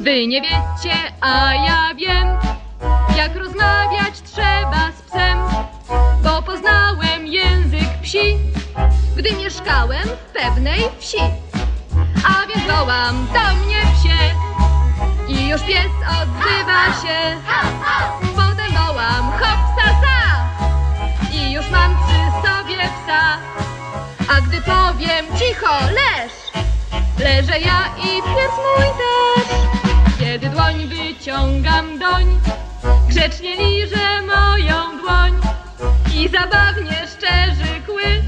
Wy nie wiecie, a ja wiem, jak rozmawiać trzeba z psem, bo poznałem język psi, gdy mieszkałem w pewnej wsi. A więc wołam do mnie psie i już pies odzywa się. Potem wołam hop sa sa i już mam przy sobie psa. A gdy powiem cicho leż, leżę ja i pies mój też. Doń, grzecznie liże moją dłoń i zabawnie szczerzy kły,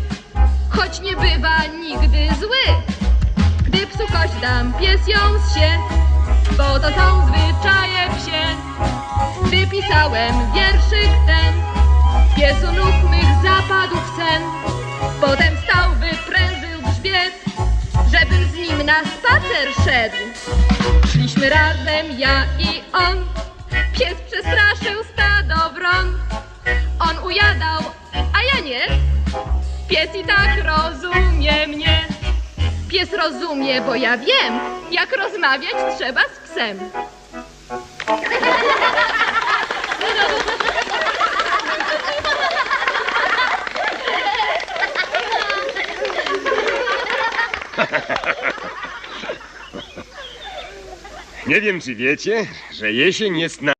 choć nie bywa nigdy zły. Gdy psu kość dam, pies ją zsie, bo to są zwyczaje psie. Gdy pisałem wierszyk ten, pies u nóg mych zapadł w sen. Potem stał, wyprężył grzbiet, żebym z nim na spacer szedł. Szliśmy razem, ja i on, pies przestraszył stado wron. On ujadał, a ja nie, pies i tak rozumie mnie. Pies rozumie, bo ja wiem, jak rozmawiać trzeba z psem. Nie wiem, czy wiecie, że jesień jest na